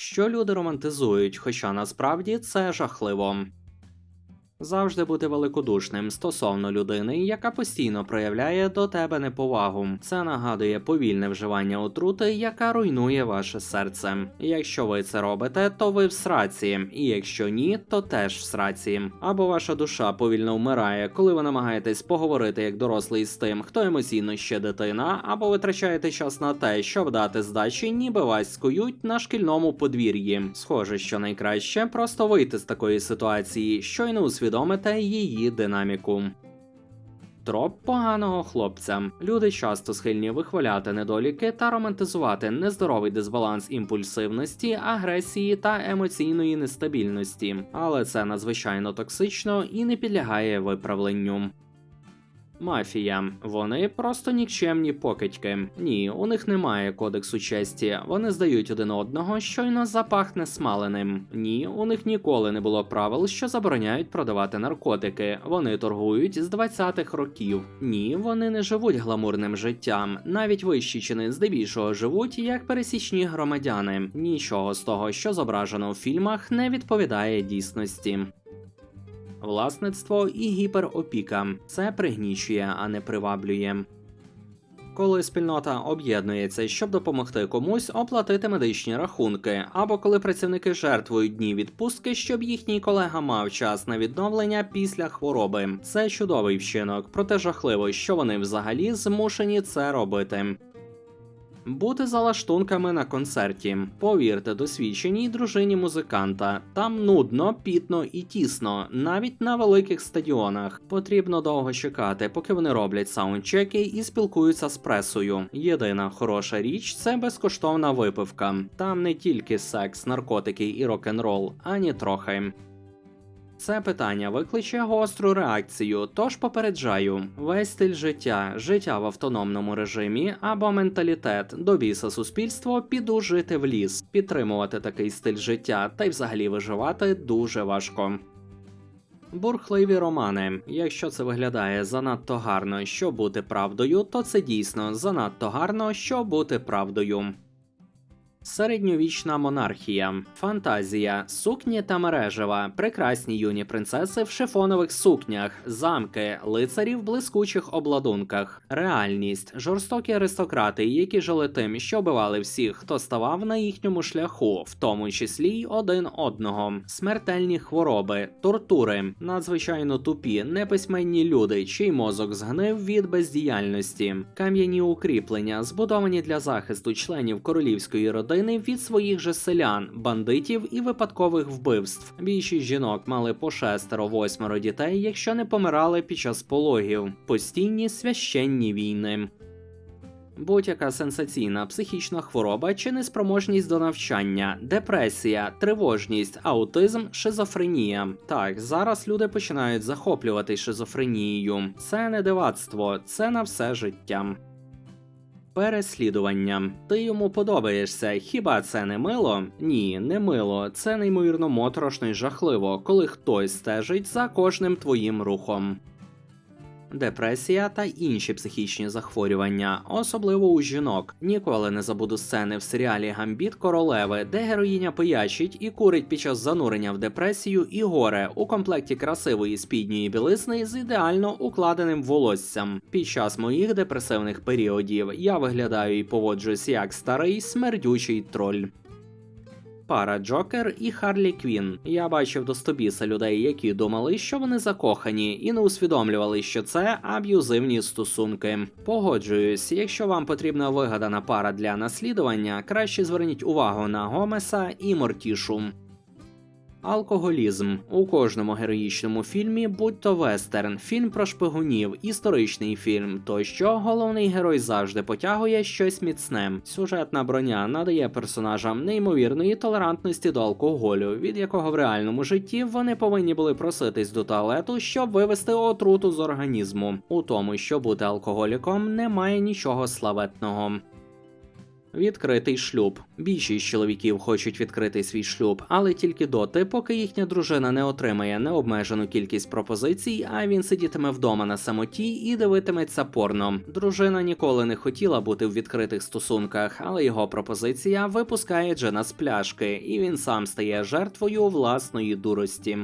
що люди романтизують, хоча насправді це жахливо. Завжди бути великодушним стосовно людини, яка постійно проявляє до тебе неповагу. Це нагадує повільне вживання отрути, яка руйнує ваше серце. Якщо ви це робите, то ви в сраці, і якщо ні, то теж в сраці. Або ваша душа повільно вмирає, коли ви намагаєтесь поговорити як дорослий з тим, хто емоційно ще дитина, або витрачаєте час на те, щоб дати здачі, ніби вас скують на шкільному подвір'ї. Схоже, що найкраще просто вийти з такої ситуації, щойно усвідомите її динаміку. Троп поганого хлопця. Люди часто схильні вихваляти недоліки та романтизувати нездоровий дисбаланс імпульсивності, агресії та емоційної нестабільності, але це надзвичайно токсично і не підлягає виправленню. Мафія. Вони просто нікчемні покидьки. Ні, у них немає кодексу честі. Вони здають один одного, щойно запахне смаленим. Ні, у них ніколи не було правил, що забороняють продавати наркотики. Вони торгують з 20-х років. Ні, вони не живуть гламурним життям. Навіть вищі чини здебільшого живуть як пересічні громадяни. Нічого з того, що зображено в фільмах, не відповідає дійсності. Власництво і гіперопіка це пригнічує, а не приваблює. Коли спільнота об'єднується, щоб допомогти комусь оплатити медичні рахунки, або коли працівники жертвують дні відпустки, щоб їхній колега мав час на відновлення після хвороби, це чудовий вчинок, проте жахливо, що вони взагалі змушені це робити. Бути за лаштунками на концерті. Повірте досвідченій дружині музиканта. Там нудно, пітно і тісно, навіть на великих стадіонах. Потрібно довго чекати, поки вони роблять саундчеки і спілкуються з пресою. Єдина хороша річ це безкоштовна випивка. Там не тільки секс, наркотики і рок-н-рол, ані трохи. Це питання викличе гостру реакцію, тож попереджаю: весь стиль життя, життя в автономному режимі або менталітет до біса суспільство піду жити в ліс. Підтримувати такий стиль життя та й взагалі виживати дуже важко. Бурхливі романи. Якщо це виглядає занадто гарно, щоб бути правдою, то це дійсно занадто гарно, щоб бути правдою. Середньовічна монархія, фантазія, сукні та мережева, прекрасні юні принцеси в шифонових сукнях, замки, лицарі в блискучих обладунках, реальність, жорстокі аристократи, які жили тим, що бивали всіх, хто ставав на їхньому шляху, в тому числі й один одного, смертельні хвороби, тортури, надзвичайно тупі, неписьменні люди, чий мозок згнив від бездіяльності, кам'яні укріплення, збудовані для захисту членів королівської родини від своїх же селян, бандитів і випадкових вбивств. Більшість жінок мали по шестеро-восьмеро дітей, якщо не помирали під час пологів, постійні священні війни. Будь-яка сенсаційна психічна хвороба чи неспроможність до навчання, депресія, тривожність, аутизм, шизофренія. Так, зараз люди починають захоплюватись шизофренією. Це не дивацтво, це на все життя. Переслідування. Ти йому подобаєшся. Хіба це не мило? Ні, не мило. Це неймовірно моторошно і жахливо, коли хтось стежить за кожним твоїм рухом. Депресія та інші психічні захворювання, особливо у жінок. Ніколи не забуду сцени в серіалі Гамбіт королеви, де героїня пиячить і курить під час занурення в депресію і горе у комплекті красивої спідньої білизни з ідеально укладеним волоссям. Під час моїх депресивних періодів я виглядаю і поводжусь як старий смердючий троль. Пара Джокер і Харлі Квін. Я бачив до стобіса людей, які думали, що вони закохані, і не усвідомлювали, що це аб'юзивні стосунки. Погоджуюсь, якщо вам потрібна вигадана пара для наслідування, краще зверніть увагу на Гомеса і Мортішу. Алкоголізм у кожному героїчному фільмі, будь то вестерн, фільм про шпигунів, історичний фільм, тощо головний герой завжди потягує щось міцне. Сюжетна броня надає персонажам неймовірної толерантності до алкоголю, від якого в реальному житті вони повинні були проситись до туалету, щоб вивести отруту з організму. У тому, що бути алкоголіком, немає нічого славетного. Відкритий шлюб. Більшість чоловіків хочуть відкрити свій шлюб, але тільки доти, поки їхня дружина не отримає необмежену кількість пропозицій, а він сидітиме вдома на самоті і дивитиметься порно. Дружина ніколи не хотіла бути в відкритих стосунках, але його пропозиція випускає Джена з пляшки, і він сам стає жертвою власної дурості.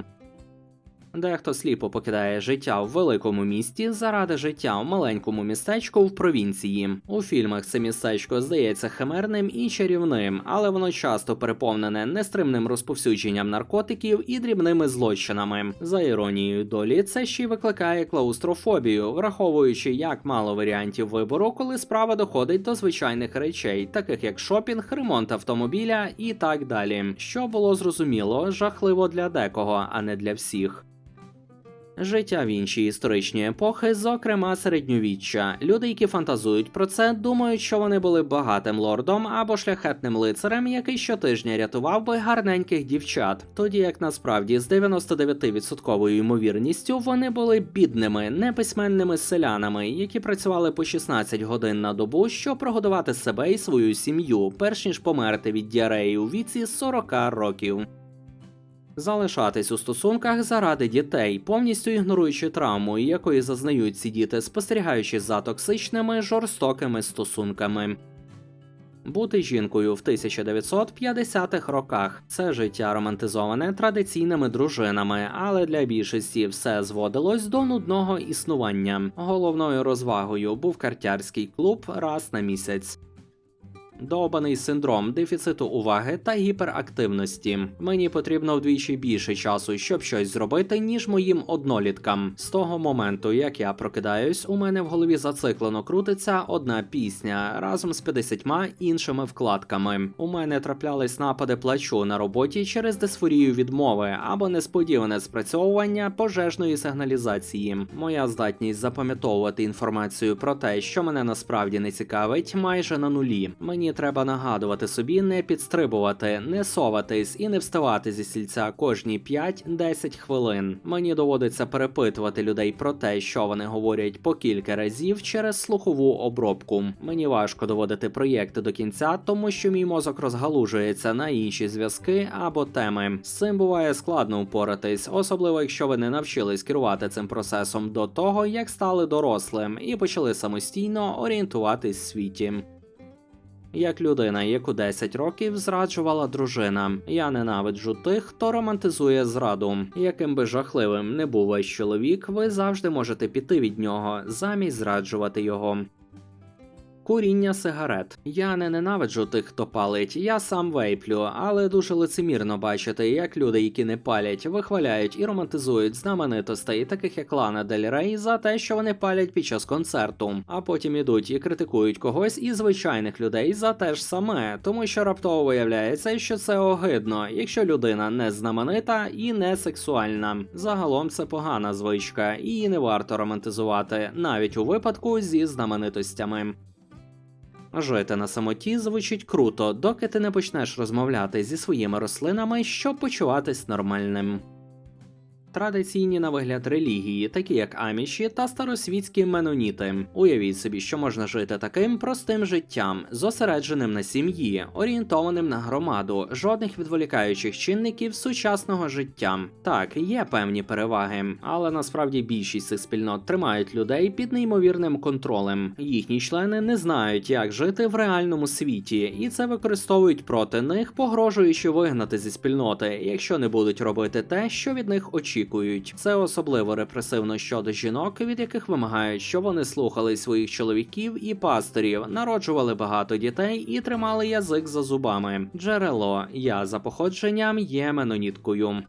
Дехто сліпо покидає життя в великому місті заради життя в маленькому містечку в провінції. У фільмах це містечко здається химерним і чарівним, але воно часто переповнене нестримним розповсюдженням наркотиків і дрібними злочинами. За іронією долі, це ще й викликає клаустрофобію, враховуючи, як мало варіантів вибору, коли справа доходить до звичайних речей, таких як шопінг, ремонт автомобіля і так далі. Що було зрозуміло, жахливо для декого, а не для всіх. Життя в іншій історичній епохи, зокрема середньовіччя. Люди, які фантазують про це, думають, що вони були багатим лордом або шляхетним лицарем, який щотижня рятував би гарненьких дівчат. Тоді як насправді з 99% ймовірністю вони були бідними, неписьменними селянами, які працювали по 16 годин на добу, щоб прогодувати себе і свою сім'ю, перш ніж померти від діареї у віці 40 років. Залишатись у стосунках заради дітей, повністю ігноруючи травму, якої зазнають ці діти, спостерігаючи за токсичними жорстокими стосунками. Бути жінкою в 1950-х роках це життя романтизоване традиційними дружинами, але для більшості все зводилось до нудного існування. Головною розвагою був картярський клуб раз на місяць. Довбаний синдром дефіциту уваги та гіперактивності. Мені потрібно вдвічі більше часу, щоб щось зробити, ніж моїм одноліткам. З того моменту, як я прокидаюсь, у мене в голові зациклено крутиться одна пісня разом з 50 іншими вкладками. У мене траплялись напади плачу на роботі через дисфорію відмови або несподіване спрацьовування пожежної сигналізації. Моя здатність запам'ятовувати інформацію про те, що мене насправді не цікавить, майже на нулі. Мені треба нагадувати собі не підстрибувати, не соватись і не вставати зі стільця кожні 5-10 хвилин. Мені доводиться перепитувати людей про те, що вони говорять по кілька разів через слухову обробку. Мені важко доводити проєкти до кінця, тому що мій мозок розгалужується на інші зв'язки або теми. З цим буває складно впоратись, особливо якщо ви не навчились керувати цим процесом до того, як стали дорослим і почали самостійно орієнтуватись в світі. Як людина, яку 10 років зраджувала дружина. Я ненавиджу тих, хто романтизує зраду. Яким би жахливим не був ваш чоловік, ви завжди можете піти від нього, замість зраджувати його. Куріння сигарет. Я не ненавиджу тих, хто палить. Я сам вейплю, але дуже лицемірно бачити, як люди, які не палять, вихваляють і романтизують знаменитостей, таких як Лана Дель Рей, за те, що вони палять під час концерту, а потім ідуть і критикують когось із звичайних людей за те ж саме, тому що раптово виявляється, що це огидно, якщо людина не знаменита і не сексуальна. Загалом це погана звичка, і її не варто романтизувати, навіть у випадку зі знаменитостями. Жити на самоті звучить круто, доки ти не почнеш розмовляти зі своїми рослинами, щоб почуватись нормальним. Традиційні на вигляд релігії, такі як аміші та старосвітські меноніти. Уявіть собі, що можна жити таким простим життям, зосередженим на сім'ї, орієнтованим на громаду, жодних відволікаючих чинників сучасного життя. Так, є певні переваги, але насправді більшість цих спільнот тримають людей під неймовірним контролем. Їхні члени не знають, як жити в реальному світі, і це використовують проти них, погрожуючи вигнати зі спільноти, якщо не будуть робити те, що від них очікують. Це особливо репресивно щодо жінок, від яких вимагають, щоб вони слухали своїх чоловіків і пасторів, народжували багато дітей і тримали язик за зубами. Джерело я за походженням є меноніткою.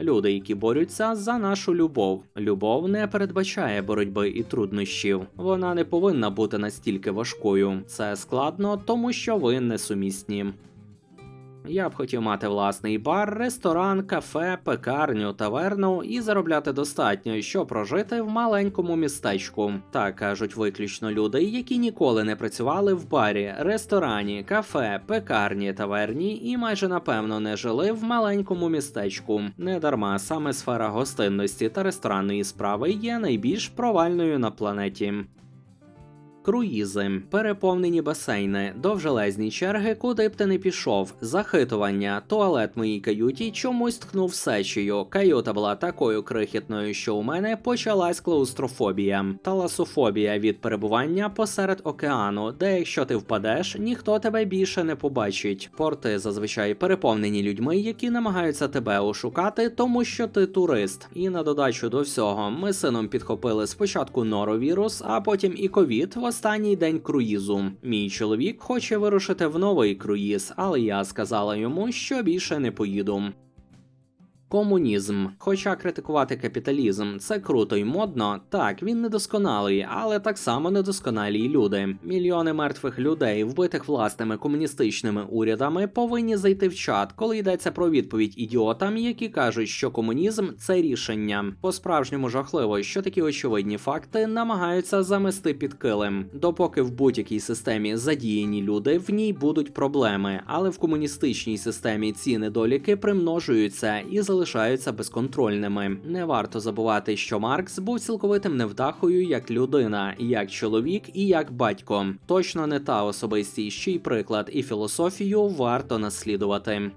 Люди, які борються за нашу любов. Любов не передбачає боротьби і труднощів. Вона не повинна бути настільки важкою. Це складно, тому що ви несумісні. Я б хотів мати власний бар, ресторан, кафе, пекарню, таверну і заробляти достатньо, щоб прожити в маленькому містечку. Так кажуть виключно люди, які ніколи не працювали в барі, ресторані, кафе, пекарні, таверні і майже напевно не жили в маленькому містечку. Недарма саме сфера гостинності та ресторанної справи є найбільш провальною на планеті. Круїзи, переповнені басейни, довжелезні черги, куди б ти не пішов, захитування, туалет моїй каюті чомусь ткнув сечею. Каюта була такою крихітною, що у мене почалась клаустрофобія, таласофобія від перебування посеред океану, де якщо ти впадеш, ніхто тебе більше не побачить. Порти зазвичай переповнені людьми, які намагаються тебе ошукати, тому що ти турист. І на додачу до всього, ми сином підхопили спочатку норовірус, а потім і ковід останній день круїзу. Мій чоловік хоче вирушити в новий круїз, але я сказала йому, що більше не поїду. Комунізм. Хоча критикувати капіталізм це круто й модно, так він недосконалий, але так само недосконалі й люди. Мільйони мертвих людей, вбитих власними комуністичними урядами, повинні зайти в чат, коли йдеться про відповідь ідіотам, які кажуть, що комунізм це рішення. По-справжньому жахливо, що такі очевидні факти намагаються замести під килим. Допоки в будь-якій системі задіяні люди, в ній будуть проблеми, але в комуністичній системі ці недоліки примножуються і залишаються безконтрольними. Не варто забувати, що Маркс був цілковитим невдахою як людина, як чоловік і як батько. Точно не та особистість, чий приклад і філософію варто наслідувати.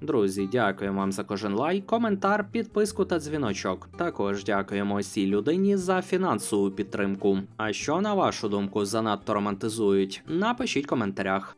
Друзі, дякуємо вам за кожен лайк, коментар, підписку та дзвіночок. Також дякуємо цій людині за фінансову підтримку. А що на вашу думку занадто романтизують? Напишіть в коментарях.